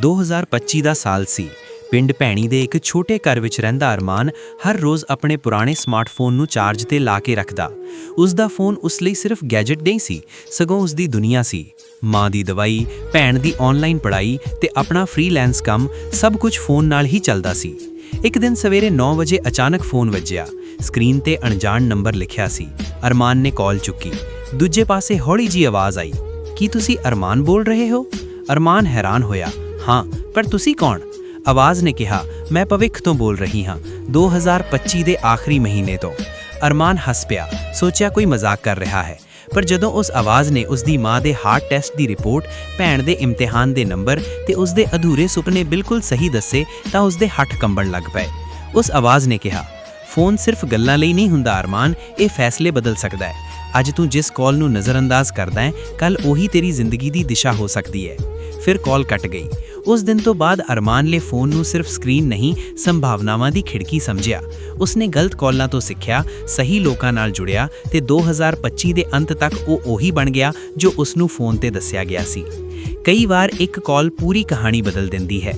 2025 ਦਾ ਸਾਲ ਸੀ। ਪਿੰਡ ਭੈਣੀ ਦੇ ਇੱਕ ਛੋਟੇ ਘਰ ਵਿੱਚ ਰਹਿੰਦਾ ਅਰਮਾਨ ਹਰ ਰੋਜ਼ ਆਪਣੇ ਪੁਰਾਣੇ ਸਮਾਰਟਫੋਨ ਨੂੰ ਚਾਰਜ ਤੇ ਲਾ ਕੇ ਰੱਖਦਾ। ਉਸ ਦਾ ਫੋਨ ਉਸ ਲਈ ਸਿਰਫ ਗੈਜਟ ਨਹੀਂ ਸੀ, ਸਗੋਂ ਉਸ ਦੀ ਦੁਨੀਆ ਸੀ। ਮਾਂ ਦੀ ਦਵਾਈ, ਭੈਣ ਦੀ ਆਨਲਾਈਨ ਪੜ੍ਹਾਈ ਤੇ ਆਪਣਾ ਫ੍ਰੀਲੈਂਸ ਕੰਮ ਸਭ ਕੁਝ ਫੋਨ ਨਾਲ ਹੀ ਚੱਲਦਾ ਸੀ। ਇੱਕ ਦਿਨ ਸਵੇਰੇ 9 ਵਜੇ ਅਚਾਨਕ ਫੋਨ ਵੱਜਿਆ। ਸਕਰੀਨ ਤੇ ਅਣਜਾਣ ਨੰਬਰ ਲਿਖਿਆ ਸੀ। ਅਰਮਾਨ ਨੇ ਕਾਲ ਚੁੱਕੀ। ਦੂਜੇ ਪਾਸੇ ਹੌਲੀ ਜੀ ਆਵਾਜ਼ ਆਈ। ਕੀ ਤੁਸੀਂ ਅਰਮਾਨ ਬੋਲ ਰਹੇ ਹੋ? ਅਰਮਾਨ ਹੈਰਾਨ ਹੋਇਆ। ਹਾਂ, ਪਰ ਤੁਸੀਂ ਕੌਣ? ਆਵਾਜ਼ ਨੇ ਕਿਹਾ, ਮੈਂ ਭਵਿੱਖ ਤੋਂ ਬੋਲ ਰਹੀ ਹਾਂ 2025 ਦੇ ਆਖਰੀ ਮਹੀਨੇ ਤੋਂ। ਅਰਮਾਨ ਹੱਸ ਪਿਆ, ਸੋਚਿਆ ਕੋਈ ਮਜ਼ਾਕ ਕਰ ਰਿਹਾ ਹੈ, ਪਰ ਜਦੋਂ ਉਸ ਆਵਾਜ਼ ਨੇ ਉਸ ਦੀ ਮਾਂ ਦੇ ਹਾਰਟ ਟੈਸਟ ਦੀ ਰਿਪੋਰਟ, ਭੈਣ ਦੇ ਇਮਤਿਹਾਨ ਦੇ ਨੰਬਰ ਤੇ ਉਸ ਦੇ ਅਧੂਰੇ ਸੁਪਨੇ ਬਿਲਕੁਲ ਸਹੀ ਦੱਸੇ, ਤਾਂ ਉਸ ਦੇ ਹੱਥ ਕੰਬਣ ਲੱਗ ਪਏ। ਉਸ ਆਵਾਜ਼ ਨੇ ਕਿਹਾ, ਫੋਨ ਸਿਰਫ ਗੱਲਾਂ ਲਈ ਨਹੀਂ ਹੁੰਦਾ, ਅਰਮਾਨ, ਇਹ ਫੈਸਲੇ ਬਦਲ ਸਕਦਾ ਹੈ। ਅੱਜ ਤੂੰ ਜਿਸ ਕਾਲ ਨੂੰ ਨਜ਼ਰਅੰਦਾਜ਼ ਕਰਦਾ ਹੈ ਕੱਲ ਉਹੀ ਤੇਰੀ ਜ਼ਿੰਦਗੀ ਦੀ ਦਿਸ਼ਾ ਹੋ ਸਕਦੀ ਹੈ। ਫਿਰ ਕਾਲ ਕੱਟ ਗਈ। ਉਸ ਦਿਨ ਤੋਂ ਬਾਅਦ ਅਰਮਾਨ ਨੇ ਫੋਨ ਨੂੰ ਸਿਰਫ ਸਕਰੀਨ ਨਹੀਂ, ਸੰਭਾਵਨਾਵਾਂ ਦੀ ਖਿੜਕੀ ਸਮਝਿਆ। ਉਸਨੇ ਗਲਤ ਕਾਲਾਂ ਤੋਂ ਸਿੱਖਿਆ, ਸਹੀ ਲੋਕਾਂ ਨਾਲ ਜੁੜਿਆ ਤੇ 2025 ਦੇ ਅੰਤ ਤੱਕ ਉਹ ਉਹੀ ਬਣ ਗਿਆ ਜੋ ਉਸ ਨੂੰ ਫੋਨ ਤੇ ਦੱਸਿਆ ਗਿਆ ਸੀ। ਕਈ ਵਾਰ ਇੱਕ ਕਾਲ ਪੂਰੀ ਕਹਾਣੀ ਬਦਲ ਦਿੰਦੀ ਹੈ।